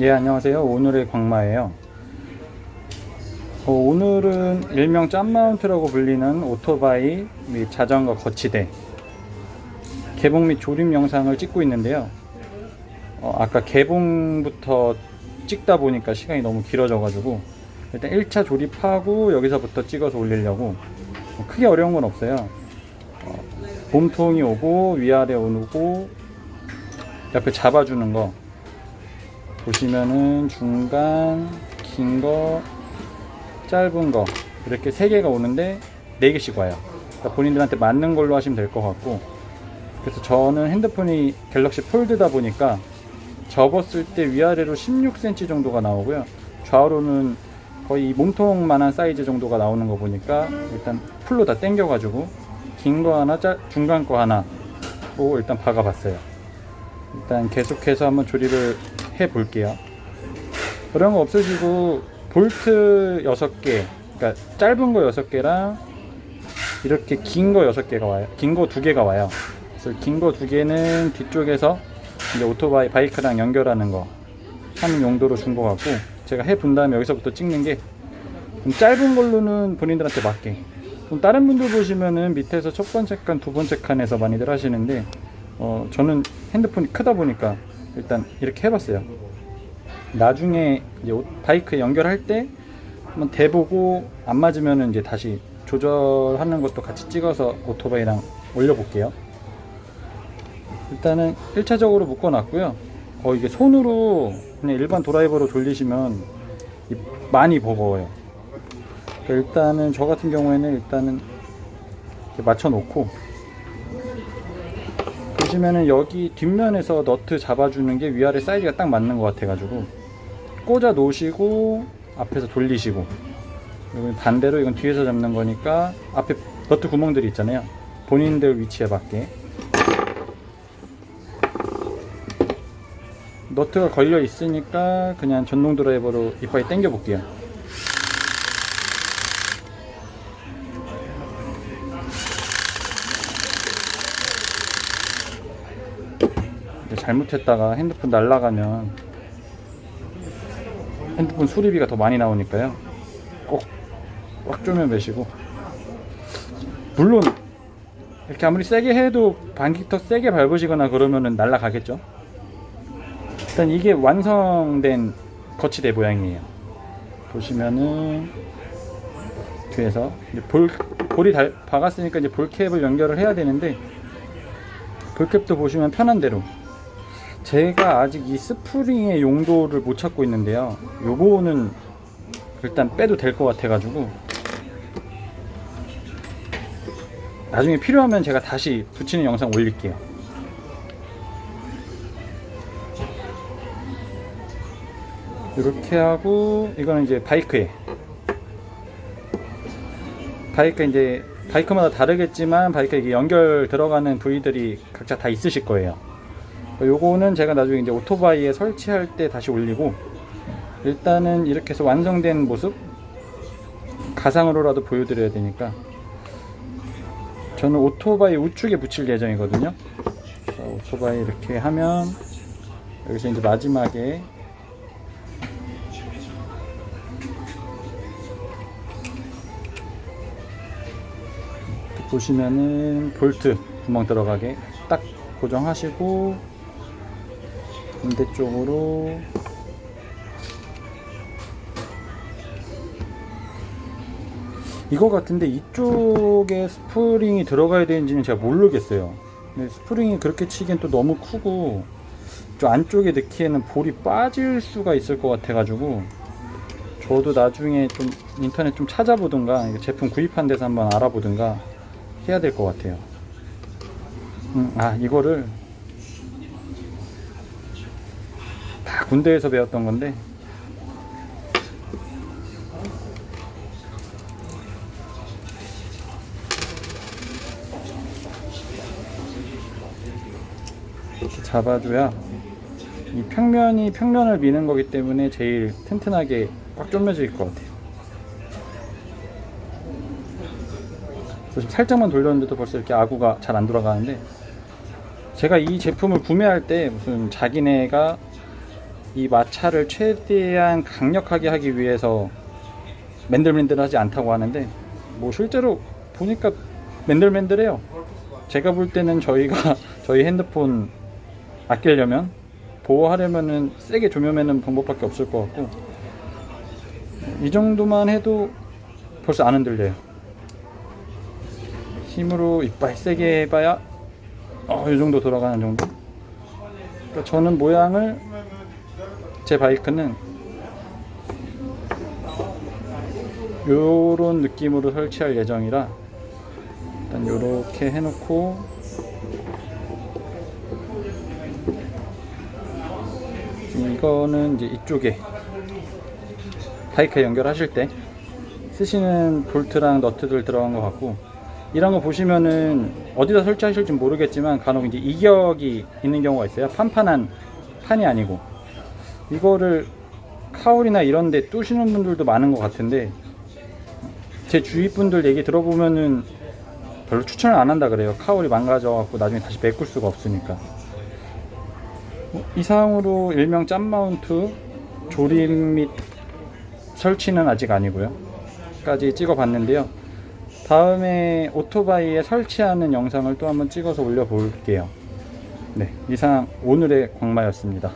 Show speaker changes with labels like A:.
A: 예, 안녕하세요. 오늘의 광마예요. 어, 오늘은 일명 짬마운트라고 불리는 오토바이 및 자전거 거치대 개봉 및 조립 영상을 찍고 있는데요. 어, 아까 개봉부터 찍다 보니까 시간이 너무 길어져 가지고 일단 1차 조립하고 여기서부터 찍어서 올리려고 뭐 크게 어려운 건 없어요. 어, 몸통이 오고 위아래 오고 옆에 잡아주는 거 보시면은 중간 긴 거 짧은 거 이렇게 세 개가 오는데 네 개씩 와요. 그러니까 본인들한테 맞는 걸로 하시면 될 것 같고 그래서 저는 핸드폰이 갤럭시 폴드다 보니까 접었을 때 위아래로 16cm 정도가 나오고요. 좌우로는 거의 이 몸통만한 사이즈 정도가 나오는 거 보니까 일단 풀로 다 당겨가지고 긴 거 하나, 짤, 중간 거 하나 로 일단 박아봤어요. 일단 계속해서 한번 조립을 해 볼게요. 그런 거 없으시고 볼트 6개, 그러니까 짧은 거 6개랑 이렇게 긴 거 6개가 와요. 긴 거 2개가 와요. 그래서 긴 거 2개는 뒤쪽에서 이제 오토바이 바이크랑 연결하는 거 하는 용도로 준 거 같고 제가 해 본 다음에 여기서부터 찍는 게 좀 짧은 걸로는 본인들한테 맞게 좀 다른 분들 보시면은 밑에서 첫 번째 칸, 두 번째 칸에서 많이들 하시는데 어, 저는 핸드폰이 크다 보니까 일단 이렇게 해봤어요. 나중에 이제 오- 바이크 연결할 때 한번 대보고 안 맞으면은 이제 다시 조절하는 것도 같이 찍어서 오토바이랑 올려볼게요. 일단은 1차적으로 묶어놨고요. 어, 이게 손으로 그냥 일반 드라이버로 돌리시면 이- 많이 버거워요. 그러니까 일단은 저 같은 경우에는 일단은 이렇게 맞춰 놓고 보시면은 여기 뒷면에서 너트 잡아주는 게 위아래 사이즈가 딱 맞는 것 같아가지고 꽂아 놓으시고 앞에서 돌리시고 그리고 반대로 이건 뒤에서 잡는 거니까 앞에 너트 구멍들이 있잖아요. 본인들 위치에 맞게. 너트가 걸려 있으니까 그냥 전동 드라이버로 이파이 당겨 볼게요 잘못했다가 핸드폰 날라가면 핸드폰 수리비가 더 많이 나오니까요. 꼭꽉 조면 매시고 물론 이렇게 아무리 세게 해도 반기터 세게 밟으시거나 그러면은 날라가겠죠. 일단 이게 완성된 거치대 모양이에요. 보시면은 뒤에서 이제 볼 볼이 달, 박았으니까 이제 볼캡을 연결을 해야 되는데 볼캡도 보시면 편한 대로 제가 아직 이 스프링의 용도를 못 찾고 있는데요. 요거는 일단 빼도 될 것 같아 가지고 나중에 필요하면 제가 다시 붙이는 영상 올릴게요. 이렇게 하고 이거는 이제 바이크에 바이크 이제 바이크마다 다르겠지만 바이크 이게 연결 들어가는 부위들이 각자 다 있으실 거예요. 요거는 제가 나중에 이제 오토바이에 설치할 때 다시 올리고 일단은 이렇게 해서 완성된 모습 가상으로라도 보여드려야 되니까 저는 오토바이 우측에 붙일 예정이거든요. 자, 오토바이 이렇게 하면 여기서 이제 마지막에 보시면은 볼트 구멍 들어가게 딱 고정하시고 반대쪽으로. 이거 같은데 이쪽에 스프링이 들어가야 되는지는 제가 모르겠어요. 근데 스프링이 그렇게 치기엔 또 너무 크고 저 안쪽에 넣기에는 볼이 빠질 수가 있을 것 같아 가지고 저도 나중에 좀 인터넷 좀 찾아보든가 제품 구입한 데서 한번 알아보든가 해야 될 것 같아요. 음, 아 이거를 군대에서 배웠던 건데 이렇게 잡아줘야 이 평면이 평면을 미는 거기 때문에 제일 튼튼하게 꽉 조여질 것 같아요. 지금 살짝만 돌렸는데도 벌써 이렇게 아구가 잘 안 돌아가는데 제가 이 제품을 구매할 때 무슨 자기네가 이 마찰을 최대한 강력하게 하기 위해서 맨들맨들하지 않다고 하는데 뭐 실제로 보니까 맨들맨들해요. 제가 볼 때는 저희가 저희 핸드폰 아끼려면 보호하려면은 세게 조명하는 방법밖에 없을 것 같고 이 정도만 해도 벌써 안 흔들려요. 힘으로 이빨 세게 해봐야 어, 이 정도 돌아가는 정도. 그러니까 저는 모양을 제 바이크는 요런 느낌으로 설치할 예정이라 일단 요렇게 해놓고 이거는 이제 이쪽에 바이크에 연결하실 때 쓰시는 볼트랑 너트들 들어간 것 같고 이런 거 보시면은 어디다 설치하실지 모르겠지만 간혹 이제 이격이 있는 경우가 있어요. 판판한 판이 아니고 이거를 카울이나 이런 데 뚜시는 분들도 많은 것 같은데 제 주위 분들 얘기 들어보면은 별로 추천을 안 한다 그래요. 카울이 망가져 갖고 나중에 다시 메꿀 수가 없으니까. 어, 이상으로 일명 짬 마운트 조립 및 설치는 아직 아니고요. 까지 찍어 봤는데요. 다음에 오토바이에 설치하는 영상을 또 한번 찍어서 올려 볼게요. 네 이상 오늘의 광마였습니다